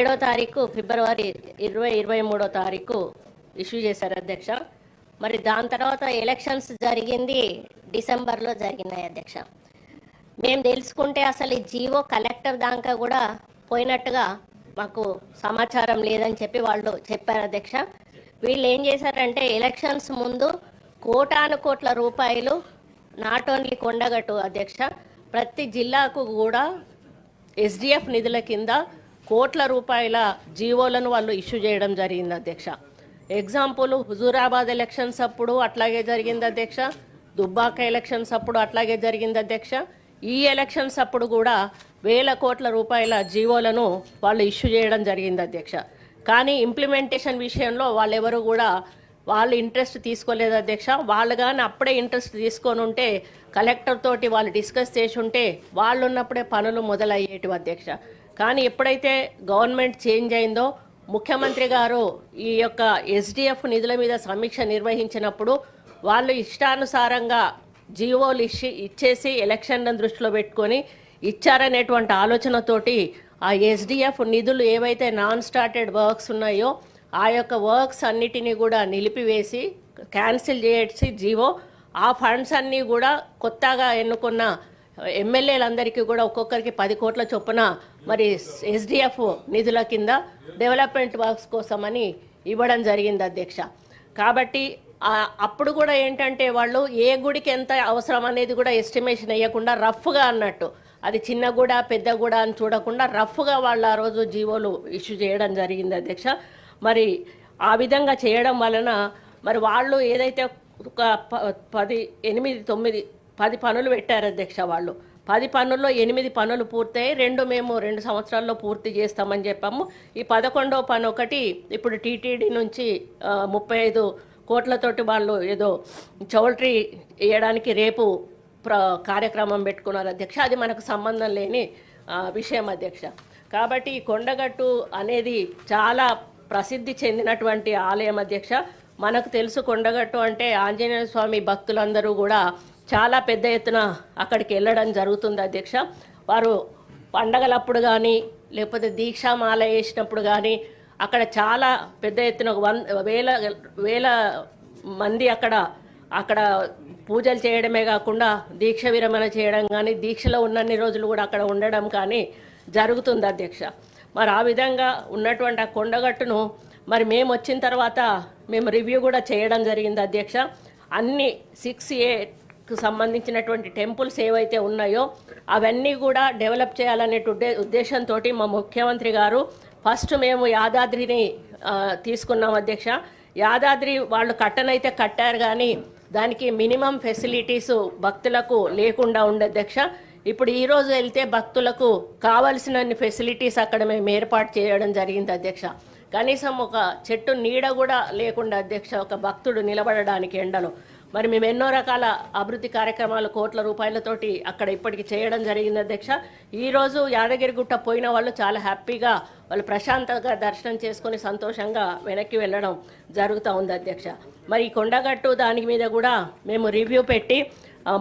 ఏడో తారీఖు ఫిబ్రవరి ఇరవై ఇరవై మూడో తారీఖు ఇష్యూ చేశారు అధ్యక్ష. మరి దాని తర్వాత ఎలక్షన్స్ జరిగింది డిసెంబర్లో జరిగినాయి అధ్యక్ష. మేము తెలుసుకుంటే అసలు ఈ జీవో కలెక్టర్ దాకా కూడా పోయినట్టుగా మాకు సమాచారం లేదని చెప్పి వాళ్ళు చెప్పారు అధ్యక్ష. వీళ్ళు ఏం చేశారంటే ఎలక్షన్స్ ముందు కోటాను కోట్ల రూపాయలు నాట్ ఓన్లీ కొండగట్టు అధ్యక్ష ప్రతి జిల్లాకు కూడా ఎస్డిఎఫ్ నిధుల కింద కోట్ల రూపాయల జీవోలను వాళ్ళు ఇష్యూ చేయడం జరిగింది అధ్యక్ష. ఎగ్జాంపుల్ హుజూరాబాద్ ఎలక్షన్స్ అప్పుడు అట్లాగే జరిగింది అధ్యక్ష. దుబ్బాక ఎలక్షన్స్ అప్పుడు అట్లాగే జరిగింది అధ్యక్ష. ఈ ఎలక్షన్స్ అప్పుడు కూడా వేల కోట్ల రూపాయల జీవోలను వాళ్ళు ఇష్యూ చేయడం జరిగింది అధ్యక్ష. కానీ ఇంప్లిమెంటేషన్ విషయంలో వాళ్ళెవరు కూడా వాళ్ళు ఇంట్రెస్ట్ తీసుకోలేదు అధ్యక్ష. వాళ్ళు కానీ అప్పుడే ఇంట్రెస్ట్ తీసుకొని ఉంటే కలెక్టర్ తోటి వాళ్ళు డిస్కస్ చేసి ఉంటే వాళ్ళు ఉన్నప్పుడే పనులు మొదలయ్యేటివి అధ్యక్ష. కానీ ఎప్పుడైతే గవర్నమెంట్ చేంజ్ అయిందో ముఖ్యమంత్రి గారు ఈ యొక్క ఎస్డిఎఫ్ నిధుల మీద సమీక్ష నిర్వహించినప్పుడు వాళ్ళు ఇష్టానుసారంగా జీవోలు ఇచ్చి ఇచ్చేసి ఎలక్షన్లను దృష్టిలో పెట్టుకొని ఇచ్చారనేటువంటి ఆలోచనతోటి ఆ ఎస్డిఎఫ్ నిధులు ఏవైతే నాన్ స్టార్టెడ్ వర్క్స్ ఉన్నాయో ఆ యొక్క వర్క్స్ అన్నిటినీ కూడా నిలిపివేసి క్యాన్సిల్ చేసి జీవో ఆ ఫండ్స్ అన్నీ కూడా కొత్తగా ఎన్నుకున్న ఎమ్మెల్యేలందరికీ కూడా ఒక్కొక్కరికి పది కోట్ల చొప్పున మరి ఎస్డిఎఫ్ నిధుల కింద డెవలప్మెంట్ వర్క్స్ కోసమని ఇవ్వడం జరిగింది అధ్యక్ష. కాబట్టి అప్పుడు కూడా ఏంటంటే వాళ్ళు ఏ గుడికి ఎంత అవసరం అనేది కూడా ఎస్టిమేషన్ వేయకుండా రఫ్గా అన్నట్టు అది చిన్న గుడ పెద్ద గుడ అని చూడకుండా రఫ్గా వాళ్ళు ఆ రోజు జీవోలు ఇష్యూ చేయడం జరిగింది అధ్యక్ష. మరి ఆ విధంగా చేయడం వలన మరి వాళ్ళు ఏదైతే ఒక ప- పది ఎనిమిది తొమ్మిది పది పనులు పెట్టారు అధ్యక్ష వాళ్ళు. పది పనుల్లో ఎనిమిది పనులు పూర్తయి రెండు మేము రెండు సంవత్సరాల్లో పూర్తి చేస్తామని చెప్పాము. ఈ పదకొండో పని ఒకటి ఇప్పుడు టీటీడీ నుంచి ముప్పై ఐదు కోట్లతోటి వాళ్ళు ఏదో చౌల్ట్రీ వేయడానికి రేపు ప్ర కార్యక్రమం పెట్టుకున్నారు అధ్యక్ష. అది మనకు సంబంధం లేని విషయం అధ్యక్ష. కాబట్టి కొండగట్టు అనేది చాలా ప్రసిద్ధి చెందినటువంటి ఆలయం అధ్యక్ష. మనకు తెలుసు కొండగట్టు అంటే ఆంజనేయ స్వామి భక్తులందరూ కూడా చాలా పెద్ద ఎత్తున అక్కడికి వెళ్ళడం జరుగుతుంది అధ్యక్ష. వారు పండగలప్పుడు కానీ లేకపోతే దీక్షామాల వేసినప్పుడు కానీ అక్కడ చాలా పెద్ద ఎత్తున వన్ వేల వేల మంది అక్కడ అక్కడ పూజలు చేయడమే కాకుండా దీక్ష విరమణ చేయడం కానీ దీక్షలో ఉన్నన్ని రోజులు కూడా అక్కడ ఉండడం కానీ జరుగుతుంది అధ్యక్ష. మరి ఆ విధంగా ఉన్నటువంటి ఆ కొండగట్టును మరి మేము వచ్చిన తర్వాత మేము రివ్యూ కూడా చేయడం జరిగింది అధ్యక్ష. అన్ని సిక్స్ ఏ సంబంధించినటువంటి టెంపుల్స్ ఏవైతే ఉన్నాయో అవన్నీ కూడా డెవలప్ చేయాలనే ఉద్దేశంతో మా ముఖ్యమంత్రి గారు ఫస్ట్ మేము యాదాద్రిని తీసుకున్నాం అధ్యక్ష. యాదాద్రి వాళ్ళు కట్టనైతే కట్టారు కానీ దానికి మినిమం ఫెసిలిటీస్ భక్తులకు లేకుండా ఉండే అధ్యక్ష. ఇప్పుడు ఈరోజు వెళ్తే భక్తులకు కావలసినన్ని ఫెసిలిటీస్ అక్కడ మేము ఏర్పాటు చేయడం జరిగింది అధ్యక్ష. కనీసం ఒక చెట్టు నీడ కూడా లేకుండా అధ్యక్ష ఒక భక్తుడు నిలబడడానికి ఎండలో. మరి మేము ఎన్నో రకాల అభివృద్ధి కార్యక్రమాలు కోట్ల రూపాయలతోటి అక్కడ ఇప్పటికి చేయడం జరిగింది అధ్యక్ష. ఈరోజు యాదగిరిగుట్ట పోయిన వాళ్ళు చాలా హ్యాపీగా వాళ్ళు ప్రశాంతంగా దర్శనం చేసుకొని సంతోషంగా వెనక్కి వెళ్ళడం జరుగుతూ ఉంది అధ్యక్ష. మరి ఈ కొండగట్టు దాని మీద కూడా మేము రివ్యూ పెట్టి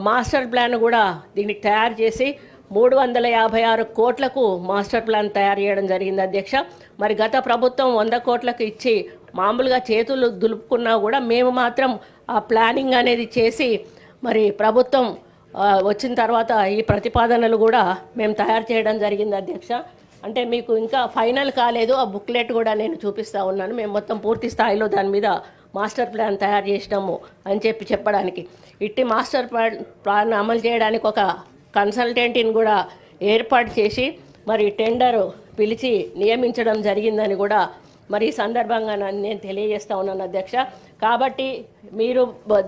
మాస్టర్ ప్లాన్ కూడా దీనికి తయారు చేసి మూడు వందల యాభై ఆరు కోట్లకు మాస్టర్ ప్లాన్ తయారు చేయడం జరిగింది అధ్యక్ష. మరి గత ప్రభుత్వం వంద కోట్లకు ఇచ్చి మామూలుగా చేతులు దులుపుకున్నా కూడా మేము మాత్రం ఆ ప్లానింగ్ అనేది చేసి మరి ప్రభుత్వం వచ్చిన తర్వాత ఈ ప్రతిపాదనలు కూడా మేము తయారు చేయడం జరిగింది అధ్యక్ష. అంటే మీకు ఇంకా ఫైనల్ కాలేదు ఆ బుక్లెట్ కూడా నేను చూపిస్తా ఉన్నాను. మేము మొత్తం పూర్తి స్థాయిలో దాని మీద మాస్టర్ ప్లాన్ తయారు చేసినాము అని చెప్పి చెప్పడానికి. ఇట్టి మాస్టర్ ప్లాన్ ప్లాన్ అమలు చేయడానికి ఒక కన్సల్టెంట్ని కూడా ఏర్పాటు చేసి మరి టెండర్ పిలిచి నియమించడం జరిగిందని కూడా మరి ఈ సందర్భంగా నన్ను నేను తెలియజేస్తా ఉన్నాను అధ్యక్ష. కాబట్టి మీరు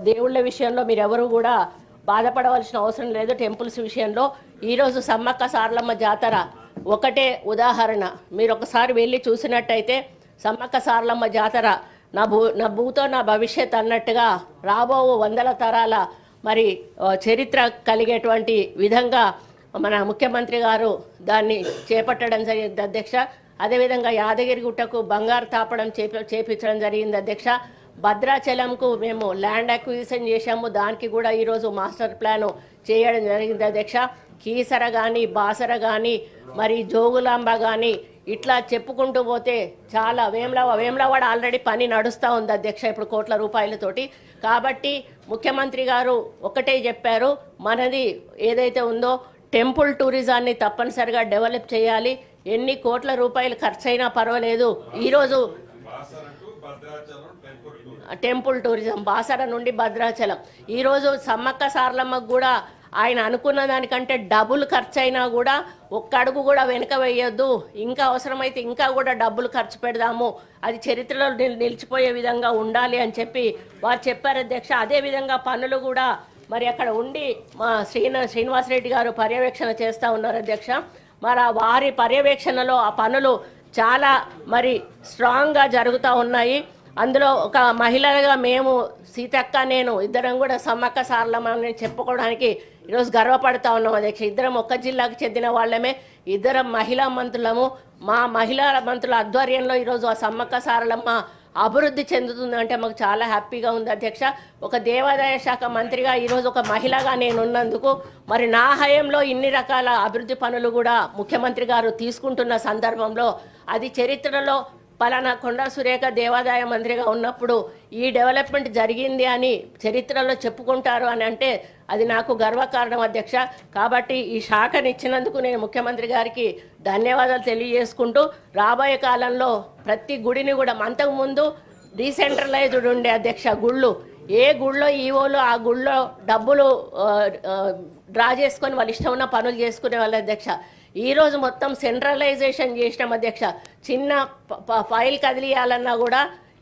దేవుళ్ళ విషయంలో మీరు ఎవరు కూడా బాధపడవలసిన అవసరం లేదు. టెంపుల్స్ విషయంలో ఈరోజు సమ్మక్క సారలమ్మ జాతర ఒకటే ఉదాహరణ. మీరు ఒకసారి వెళ్ళి చూసినట్టయితే సమ్మక్క సారలమ్మ జాతర నా భూ నా భూతో నా భవిష్యత్ అన్నట్టుగా రాబో వందల తరాల మరి చరిత్ర కలిగేటువంటి విధంగా మన ముఖ్యమంత్రి గారు దాన్ని చేపట్టడం జరిగింది అధ్యక్ష. అదేవిధంగా యాదగిరిగుట్టకు బంగారు తాపడం చేప చేపించడం జరిగింది అధ్యక్ష. భద్రాచలంకు మేము ల్యాండ్ అక్విజిషన్ చేశాము. దానికి కూడా ఈరోజు మాస్టర్ ప్లాన్ చేయడం జరిగింది అధ్యక్ష. కీసర కానీ బాసర కానీ మరి జోగులాంబ కానీ ఇట్లా చెప్పుకుంటూ పోతే చాలా వేముల వేములవాడ ఆల్రెడీ పని నడుస్తూ ఉంది అధ్యక్ష ఇప్పుడు కోట్ల రూపాయలతోటి. కాబట్టి ముఖ్యమంత్రి గారు ఒకటే చెప్పారు మనది ఏదైతే ఉందో టెంపుల్ టూరిజాన్ని తప్పనిసరిగా డెవలప్ చేయాలి. ఎన్ని కోట్ల రూపాయలు ఖర్చయినా పర్వాలేదు. ఈరోజు టెంపుల్ టూరిజం బాసర నుండి భద్రాచలం. ఈరోజు సమ్మక్క సార్లమ్మకు కూడా ఆయన అనుకున్న దానికంటే డబుల్ ఖర్చు అయినా కూడా ఒక్క అడుగు కూడా వెనుక వేయొద్దు. ఇంకా అవసరమైతే ఇంకా కూడా డబ్బులు ఖర్చు పెడదాము. అది చరిత్రలో నిలిచిపోయే విధంగా ఉండాలి అని చెప్పి వారు చెప్పారు అధ్యక్ష. అదే విధంగా పనులు కూడా మరి అక్కడ ఉండి మా శ్రీన శ్రీనివాసరెడ్డి గారు పర్యవేక్షణ చేస్తూ ఉన్నారు అధ్యక్ష. మరి ఆ వారి పర్యవేక్షణలో ఆ పనులు చాలా మరి స్ట్రాంగ్గా జరుగుతూ ఉన్నాయి. అందులో ఒక మహిళగా మేము సీతక్క నేను ఇద్దరం కూడా సమ్మక్క సారలమని చెప్పుకోవడానికి ఈరోజు గర్వపడతా ఉన్నాం. అధ్యక్ష ఇద్దరం ఒక్క జిల్లాకు చెందిన వాళ్ళమే. ఇద్దరం మహిళా మంత్రులము. మా మహిళా మంత్రుల ఆధ్వర్యంలో ఈరోజు ఆ సమ్మక్క సారలమ్మ అభివృద్ధి చెందుతుందంటే మాకు చాలా హ్యాపీగా ఉంది అధ్యక్ష. ఒక దేవాదాయ శాఖ మంత్రిగా ఈరోజు ఒక మహిళగా నేను ఉన్నందుకు మరి నా హయంలో ఇన్ని రకాల అభివృద్ధి పనులు కూడా ముఖ్యమంత్రి గారు తీసుకుంటున్న సందర్భంలో అది చరిత్రలో పలానా కొండా సురేఖ దేవాదాయ మంత్రిగా ఉన్నప్పుడు ఈ డెవలప్మెంట్ జరిగింది అని చరిత్రలో చెప్పుకుంటారు అని అంటే అది నాకు గర్వకారణం అధ్యక్ష. కాబట్టి ఈ శాఖను ఇచ్చినందుకు నేను ముఖ్యమంత్రి గారికి ధన్యవాదాలు తెలియజేసుకుంటూ రాబోయే కాలంలో ప్రతి గుడిని కూడా అంతకుముందు డీసెంట్రలైజ్డ్ ఉండే అధ్యక్ష గుళ్ళు ఏ గుళ్ళో ఈవోలో ఆ గుళ్ళో డబ్బులు డ్రా చేసుకొని వాళ్ళు ఇష్టం ఉన్న పనులు చేసుకునే వాళ్ళ అధ్యక్ష. ఈరోజు మొత్తం సెంట్రలైజేషన్ చేసినాం అధ్యక్ష. చిన్న ప- ప- ఫైల్ కదిలియాలన్నా కూడా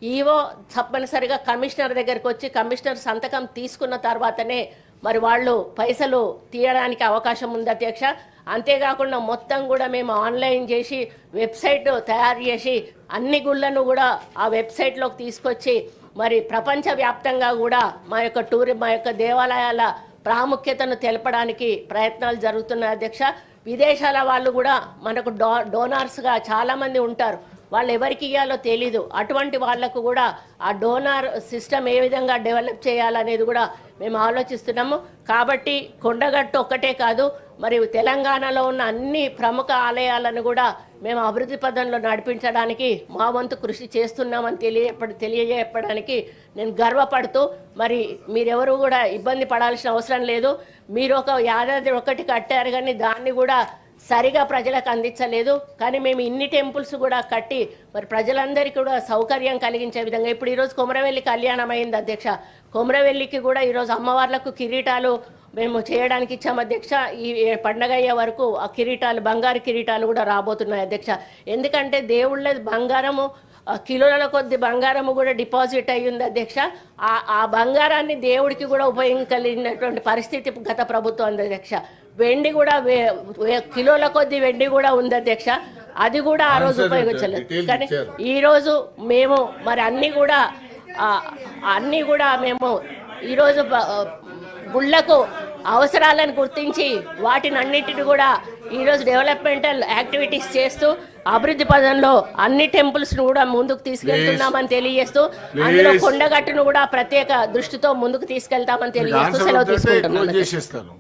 ఈవో తప్పనిసరిగా కమిషనర్ దగ్గరికి వచ్చి కమిషనర్ సంతకం తీసుకున్న తర్వాతనే మరి వాళ్ళు పైసలు తీయడానికి అవకాశం ఉంది అధ్యక్ష. అంతేకాకుండా మొత్తం కూడా మేము ఆన్లైన్ చేసి వెబ్సైట్ తయారు చేసి అన్ని గుళ్ళను కూడా ఆ వెబ్సైట్లోకి తీసుకొచ్చి మరి ప్రపంచవ్యాప్తంగా కూడా మా యొక్క టూరి మా యొక్క దేవాలయాల ప్రాముఖ్యతను తెలపడానికి ప్రయత్నాలు జరుగుతున్నాయి అధ్యక్ష. విదేశాల వాళ్ళు కూడా మనకు డో డోనార్స్గా చాలామంది ఉంటారు. వాళ్ళు ఎవరికి ఇవ్వాలో తెలీదు. అటువంటి వాళ్ళకు కూడా ఆ డోనార్ సిస్టమ్ ఏ విధంగా డెవలప్ చేయాలనేది కూడా మేము ఆలోచిస్తున్నాము. కాబట్టి కొండగట్టు ఒక్కటే కాదు మరి తెలంగాణలో ఉన్న అన్ని ప్రముఖ ఆలయాలను కూడా మేము అభివృద్ధి పదంలో నడిపించడానికి మా వంతు కృషి చేస్తున్నామని తెలియ తెలియజేయడానికి నేను గర్వపడుతూ మరి మీరెవరు కూడా ఇబ్బంది పడాల్సిన అవసరం లేదు. మీరు ఒక యాదాద్రి ఒకటి కట్టారు కానీ దాన్ని కూడా సరిగా ప్రజలకు అందించలేదు. కానీ మేము ఇన్ని టెంపుల్స్ కూడా కట్టి మరి ప్రజలందరికీ కూడా సౌకర్యం కలిగించే విధంగా ఇప్పుడు ఈరోజు కొమరవెల్లి కళ్యాణం అయింది అధ్యక్ష. కొమరవెల్లికి కూడా ఈరోజు అమ్మవార్లకు కిరీటాలు మేము చేయడానికి ఇచ్చాము అధ్యక్ష. ఈ పండగ అయ్యే వరకు ఆ కిరీటాలు బంగారు కిరీటాలు కూడా రాబోతున్నాయి అధ్యక్ష. ఎందుకంటే దేవుళ్ళది బంగారము కిలోల కొద్ది బంగారము కూడా డిపాజిట్ అయ్యింది అధ్యక్ష. ఆ ఆ బంగారాన్ని దేవుడికి కూడా ఉపయోగించగలిగినటువంటి పరిస్థితి గత ప్రభుత్వం ఉంది అధ్యక్ష. వెండి కూడా కిలోల కొద్ది వెండి కూడా ఉంది అధ్యక్ష. అది కూడా ఆ రోజు ఉపయోగించలేదు. కానీ ఇచ్చారు. ఈ రోజు మేము మరి అన్ని కూడా అన్ని కూడా మేము ఈరోజు గుళ్ళకు అవసరాలను గుర్తించి వాటిని అన్నిటిని కూడా ఈరోజు డెవలప్మెంటల్ యాక్టివిటీస్ చేస్తూ అభివృద్ధి పదంలో అన్ని టెంపుల్స్ను కూడా ముందుకు తీసుకెళ్తున్నామని తెలియజేస్తూ అందులో. కొండగట్టును కూడా ప్రత్యేక దృష్టితో ముందుకు తీసుకెళ్తామని తెలియజేస్తూ సెలవు తీసుకుంటున్నాను